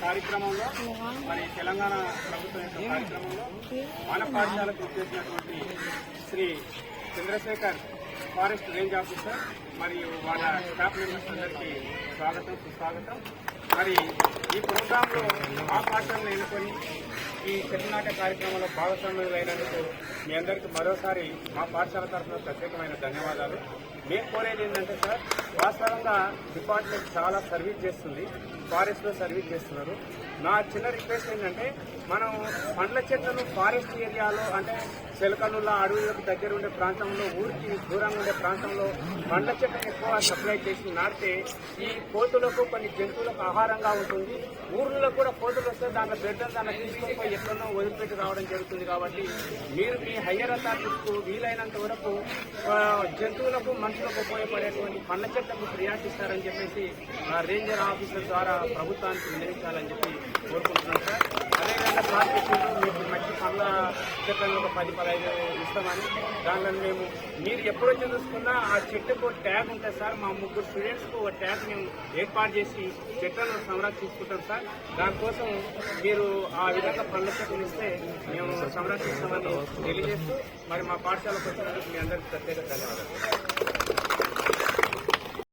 కార్యక్రమంలో మరి తెలంగాణ ప్రభుత్వం యొక్క కార్యక్రమంలో మన పాఠశాలకు చేసినటువంటి Shri Chandrasekhar forest range officer మరియు వాళ్ళ స్టాఫ్ మెంబర్స్ అందరికీ స్వాగతం సుస్వాగతం. మరి ఈ ప్రోగ్రాంలో ఆ పాఠశాలను ఎన్నుకొని ఈ చెట్టునాట కార్యక్రమంలో భాగస్వామ్యులైనందుకు మీ అందరికీ మరోసారి మా పాఠశాల తరఫున ప్రత్యేకమైన ధన్యవాదాలు. మేము కోరేది ఏంటంటే సార్ వాస్తవంగా డిపార్ట్మెంట్ చాలా సర్వీస్ చేస్తుంది ఫారెస్ట్లో సర్వీస్ చేస్తున్నారు. నా చిన్న రిక్వెస్ట్ ఏంటంటే మనం పండ్ల చెట్లను ఫారెస్ట్ ఏరియాలో అంటే చిలకలుల అడవులకు దగ్గర ఉండే ప్రాంతంలో ఊరికి దూరంగా ఉండే ప్రాంతంలో పండ్ల చెట్లను ఎక్కువ సప్లై చేసి నాటితే ఈ కోతులకు కొన్ని జంతువులకు ఆహారంగా ఉంటుంది. ఊర్లలో కూడా కోతులు వస్తే దాంట్లో బిడ్డలు దాన్ని తీసుకొని పోయి ఎక్కడో వదిలిపెట్టి రావడం జరుగుతుంది కాబట్టి మీరు మీ హయ్యర్ అథారిటీస్కు వీలైనంత వరకు జంతువులకు మనుషులకు ఉపయోగపడేటువంటి పండ్ల చెట్లకు ప్రియారిటీ ఇస్తారని చెప్పేసి ఆ, రేంజర్ ఆఫీసర్ ద్వారా ప్రభుత్వానికి వినియోగించాలని చెప్పి కోరుకుంటున్నాం సార్. చెట్లను ఒక పది పదహైదు ఇస్తామని దానిలో మేము మీరు ఎప్పుడు వచ్చి చూసుకున్నా ఆ చెట్టుకు ఒక ట్యాగ్ ఉంటుంది సార్. మా ముగ్గురు స్టూడెంట్స్కు ఒక ట్యాగ్ మేము ఏర్పాటు చేసి చెట్లను సంరక్షించుకుంటాం సార్. దానికోసం మీరు ఆ విధంగా పండ్ల చెట్టును ఇస్తే మేము సంరక్షిస్తామని తెలియజేస్తూ మరి మా పాఠశాలకు వచ్చినందుకు మీ అందరికీ ప్రత్యేక ధన్యవాదాలు.